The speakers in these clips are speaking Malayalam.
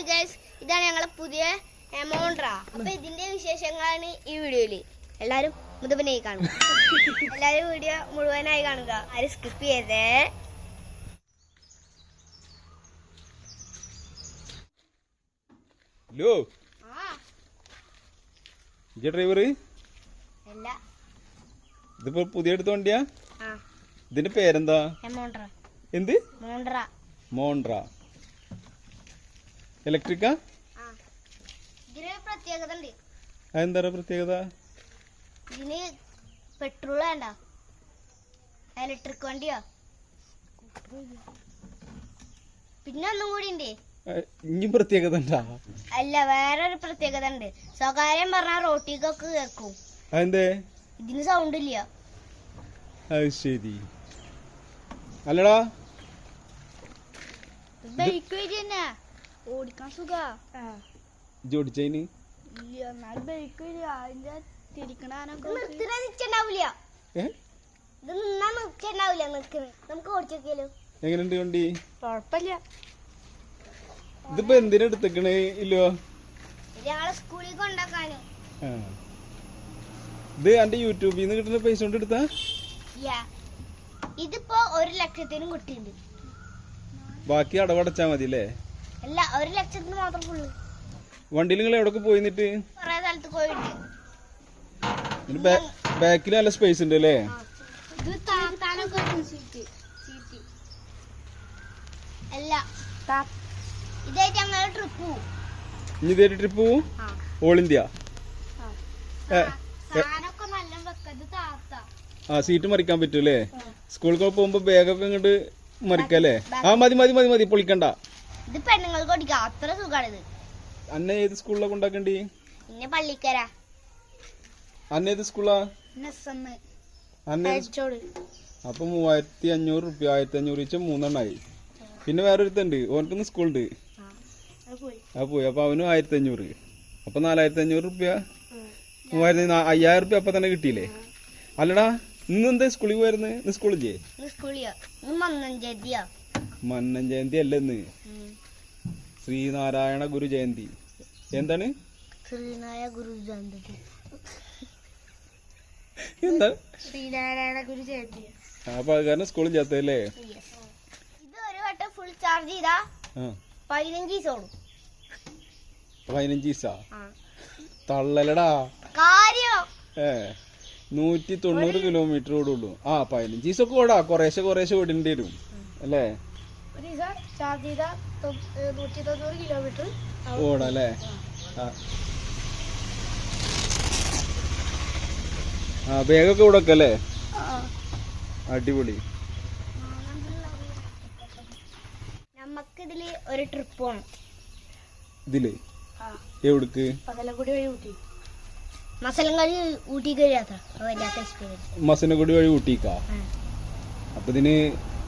ഹായ് ഗൈസ് ഇതാണ് ഞങ്ങളുടെ പുതിയ എമൗണ്ട്ര അപ്പൊ ഇതിന്റെ വിശേഷങ്ങളാണ് ഈ വീഡിയോയിൽ. എല്ലാരും മുതപനായി കാണുക. എല്ലാരും വീഡിയോ മുഴുവനായി കാണുക. ആരും സ്കിപ്പ് ചെയ്തേ? ഹലോ ഡ്രൈവർ അല്ല. ഇതിപ്പോ പുതിയ എടുത്ത വണ്ടിയാ? ആ. ഇതിന്റെ പേരെന്താ? എന്ത്? മോണ്ട്ര മോണ്ട്ര ഇലക്ട്രിക്കാ പ്രത്യേകത ഉണ്ട്. അതെന്താ പ്രത്യേകത? ഇതിന് പെട്രോൾ വേണ്ട. ഇലക്ട്രിക് വണ്ടിയോ. പിന്നെ ഒന്നും കൂടി ഉണ്ട്. ഇനിയും പ്രത്യേകത ഉണ്ടാ? അല്ല വേറൊരു പ്രത്യേകത ഉണ്ട്. സ്വകാര്യം പറഞ്ഞ റോട്ടിക്കൊക്കെ കേൾക്കും. അതെന്തേ? ഇതിന് സൗണ്ട് ഇല്ല. അത് ശരി. അല്ലടാ. ബൈക്ക് വഴി തന്നെ. ഓടിക്കാൻ സുഖ. ജോഡിച്ചതിന് എന്നാലും ബൈക്ക് അതിന്റെ നിൽക്കണ്ടാവില്ല ഏ? ഇത് നിന്നാ നിൽക്കണ്ടാവില്ല നിൽക്കുന്നത് നമുക്ക് ഓടിച്ചോക്കിയാലോ എങ്ങനെയുണ്ട് വണ്ടി? കുഴപ്പമില്ല. ഇതിപ്പോ എന്തിനാ എടുത്തേക്കണേ ഇല്ലോ? ഞങ്ങളെ സ്കൂളിൽ കൊണ്ടാക്കാനും ആ. ഇത് എന്റെ യൂട്യൂബിൽ നിന്ന് കിട്ടുന്ന പൈസ കൊണ്ട് എടുത്താ. ഇതിപ്പോ ഒരു ലക്ഷത്തിനും കിട്ടിയിട്ടുണ്ട്. ബാക്കി അടവടച്ചാ മതി അല്ലേ അല്ല ഒരു ലക്ഷത്തിന് മാത്രം ഫുള്ള്. വണ്ടിയിൽ നിങ്ങൾ എവിടൊക്കെ പോയി നിന്നിട്ട് കൊറേ സ്ഥലത്ത് പോയിട്ടുണ്ട് ബാക്കിൽ നല്ല സ്പേസ് ഉണ്ട് അല്ലേ? ഇത് താത്താനൊക്കെ സീറ്റ് സീറ്റ് അല്ല ഇതായിട്ട് ഞങ്ങൾ ട്രിപ്പ് പോവും. ഓൾ ഇന്ത്യ ആ. സീറ്റ് മറിക്കാൻ പറ്റൂലേ സ്കൂളിൽ പോകുമ്പോ ബാഗൊക്കെ ഇങ്ങോട്ട് മറിക്കല്ലേ ആ മതി മതി മതി മതി പൊളിക്കണ്ട. ഇത് പെണ്ണുങ്ങൾക്ക് ഓടിക്കാം അത്ര സുഖാണിത്. അന്നെ ഏത് സ്കൂളിലാ കൊണ്ടാക്കണ്ടി? പിന്നെ പള്ളിക്കര. അന്ന ഏത് സ്കൂളാ അന്നെ അപ്പൊ മൂവായിരത്തി അഞ്ഞൂറ് റുപ്യ ആയിരത്തി അഞ്ഞൂറ് വെച്ചാൽ മൂന്നെണ്ണായി. പിന്നെ വേറെ ഒരുത്തുണ്ട് ഓനക്കൊന്ന് സ്കൂളുണ്ട്. ആ പോയി. അപ്പൊ അവനും ആയിരത്തി അഞ്ഞൂറ് അപ്പൊ നാലായിരത്തി അഞ്ഞൂറ് റുപ്യ മൂവായിരത്തി അയ്യായിരം റുപ്യ അപ്പൊ തന്നെ കിട്ടിയില്ലേ അല്ലടാ ഇന്ന് എന്താ സ്കൂളിൽ പോയിരുന്നത് ഇന്ന് സ്കൂളില്ലേ ഇത് മന്നൻ ജയന്തി അല്ലെന്ന്. ശ്രീനാരായണ ഗുരു ജയന്തി. എന്താണ്? ശ്രീനാരായണ ഗുരു ജയന്തി. എന്താ? ശ്രീനാരായണ ഗുരു ജയന്തി. അപ്പൊ അത് കാരണം സ്കൂളിൽ ചേർത്തല്ലേ ഇത് ഒരു വട്ടം ഫുൾ ചാർജ് ചെയ്താ പതിനഞ്ച് ദിവസം പതിനഞ്ച് ദിവസാ? തള്ളലടാ. കാര്യം? ഏ. നൂറ്റി തൊണ്ണൂറ് കിലോമീറ്റർ ഓടുള്ളൂ. ആ പതിനഞ്ച് ദിവസമൊക്കെ ഓടാ. കുറേശ്ശെ കുറേശ്ശെ ഓടേണ്ടി വരും. അല്ലേ? ചാർജ് ചെയ്താ നൂറ്റി തൊണ്ണൂറ് കിലോമീറ്റർ ഓടാ അല്ലേ ആ. ആ ബാഗൊക്കെ ഇവിടെ അടിപൊളി. നമുക്കിതിൽ ഒരു ട്രിപ്പ് പോണം. ഇതിൽ? എവിടക്ക്? പകലക്കുടി വഴി ഊട്ടി. മസലങ്കാടി ഊട്ടി കഴിയാത്ത വല്ലാത്ത എക്സ്പീരിയൻസ് മസനഗുടി വഴി ഊട്ടിക്കാ? അപ്പൊ ഇതിന്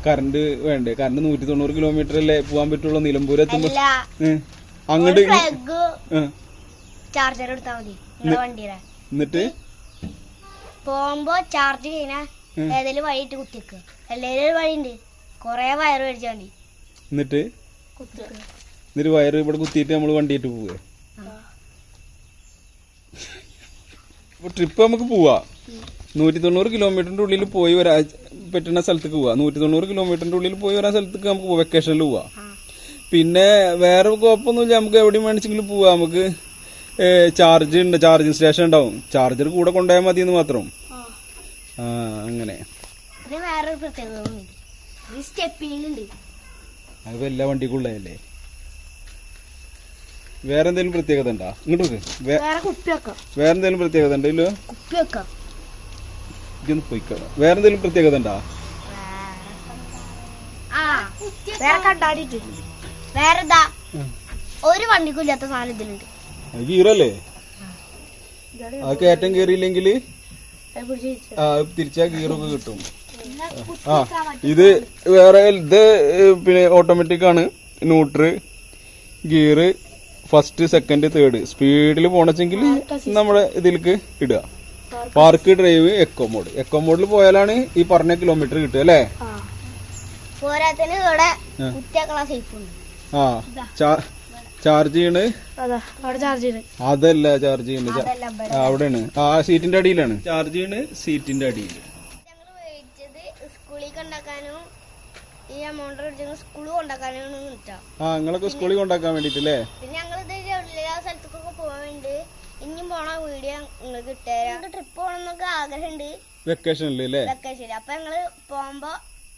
കറണ്ട് വേണ്ടേ? കറണ്ട് നൂറ്റി തൊണ്ണൂറ് കിലോമീറ്റർ അല്ലേ. പോവാൻ പറ്റുള്ളൂ നിലമ്പൂർ എത്തുമ്പോ അങ്ങോട്ട് ചാർജർ എടുത്താൽ മതി. വണ്ടിയുടെ. എന്നിട്ട്? പോകുമ്പോ ചാർജ് ഉം. ഏതെങ്കിലും വഴിയിട്ട് കുത്തിക്ക് എല്ലാവരും ഒരു വഴിയുണ്ട്. കൊറേ വയറ് മേടിച്ചാൽ മതി. എന്നിട്ട്? എന്നിട്ട് വയറ് ഇവിടെ കുത്തിയിട്ട് നമ്മൾ വണ്ടിയിട്ട് പോവേ. ട്രിപ്പ് നമുക്ക് പോവാ. നൂറ്റി തൊണ്ണൂറ് കിലോമീറ്ററിന്റെ ഉള്ളിൽ പോയി വരാ പറ്റുന്ന സ്ഥലത്തേക്ക് പോവാ. നൂറ്റി തൊണ്ണൂറ് കിലോമീറ്ററിന്റെ ഉള്ളിൽ പോയി വരാൻ സ്ഥലത്തേക്ക് നമുക്ക് വെക്കേഷനിൽ പോവാ. പിന്നെ വേറെ കുഴപ്പമൊന്നുമില്ല. നമുക്ക് എവിടെയും വേണിച്ചെങ്കിലും പോവാ. നമുക്ക് ചാർജ് ഉണ്ട്. ചാർജിങ് സ്റ്റേഷൻ ഉണ്ടാവും. ചാർജർ കൂടെ കൊണ്ടുപോയാൽ മതി എന്ന് മാത്രം. ആ. അങ്ങനെ. അതിപ്പോ എല്ലാ വണ്ടിക്കുള്ളതല്ലേ? വേറെ എന്തെങ്കിലും പ്രത്യേകത ഉണ്ടാ? ഇങ്ങോട്ട് വേറെ എന്തെങ്കിലും പ്രത്യേകത ഉണ്ടോ ഇല്ലോ? കുപ്പി വെക്കാം. ഇതൊന്ന് പോയിക്കോ വേറെ എന്തെങ്കിലും പ്രത്യേകത ഉണ്ടാ? വേറെ കണ്ടാടിട്ട് ഒരു വണ്ടിക്കും ഇല്ലാത്ത സാധനം ഇതിലുണ്ട്. ആ കയറ്റം കയറിയില്ലെങ്കിൽ. ആ തിരിച്ചാ ഗീറൊക്കെ കിട്ടും. ആ ഇത് വേറെ ഇത് പിന്നെ ഓട്ടോമാറ്റിക് ആണ്. Neutral gear first second third സ്പീഡിൽ പോണച്ചെങ്കിൽ നമ്മുടെ ഇതിലേക്ക് ഇടുക. Park drive eco mode eco മോഡിൽ പോയാലാണ് ഈ പറഞ്ഞ കിലോമീറ്റർ കിട്ടുക അല്ലേ? ആ. ചാർജ് ചെയ്യണ്? അതാ. അവിടെ ചാർജ് ചെയ്ത് അതല്ല ചാർജ് ചെയ്യണ്. അവിടെ ആണ് അവിടെയാണ്. ആ സീറ്റിന്റെ അടിയിലാണ്. ചാർജ് ചെയ്യണ് സീറ്റിന്റെ അടിയിൽ ഈ എമൗണ്ട് മേടിച്ചത് സ്കൂളിൽ കൊണ്ടാക്കാനാണ് ആ നിങ്ങളൊക്കെ സ്കൂളിൽ കൊണ്ടാക്കാൻ വേണ്ടിട്ടല്ലേ പിന്നെ ഞങ്ങൾ സ്ഥലത്തേക്കൊക്കെ പോകാൻ വേണ്ടി ഇനിയും പോണ വീഡിയോ നിങ്ങൾക്ക് കിട്ടുതരാം ട്രിപ്പ് പോകണം എന്നൊക്കെ ആഗ്രഹമുണ്ട്. വെക്കേഷനിൽ അല്ലേ? വെക്കേഷൻ അപ്പൊ ഞങ്ങൾ പോകുമ്പോ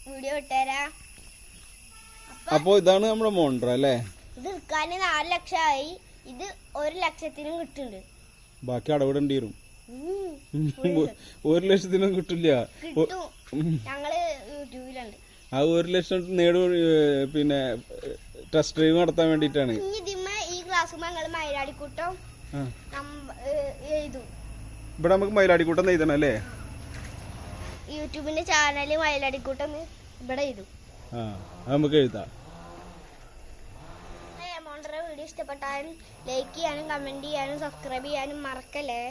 വീഡിയോ ഇട്ടുതരാം. അപ്പൊ ഇതാണ് നമ്മുടെ മോണ്ട്ര അല്ലേ? ഇത് വിൽക്കാൻ നാല് ആയി. ഇത് ഒരു ലക്ഷത്തിനും കിട്ടുന്നുണ്ട്. ബാക്കി അടവിടേണ്ടി വരും. ഒരു ലക്ഷത്തിനും കിട്ടില്ല. കിട്ടും. ഞങ്ങൾ യൂട്യൂബിലുണ്ട്. ആ ഒരു ലക്ഷം നേടു പിന്നെ ടെസ്റ്റ് ഡ്രൈവ് നടത്താൻ വേണ്ടിട്ടാണ് ഈ ക്ലാസ് ഞങ്ങൾ എഴുതും. ഇവിടെ നമുക്ക് മയിലാടിക്കൂട്ടം നെയ്തണം അല്ലേ? യൂട്യൂബിന്റെ ചാനൽ മയിലാടിക്കൂട്ടം ഇവിടെ എഴുതും. ആ നമുക്ക് എഴുതാം. വീഡിയോ ഇഷ്ടപ്പെട്ടാലും ലൈക്ക് ചെയ്യാനും കമന്റ് ചെയ്യാനും സബ്സ്ക്രൈബ് ചെയ്യാനും മറക്കല്ലേ?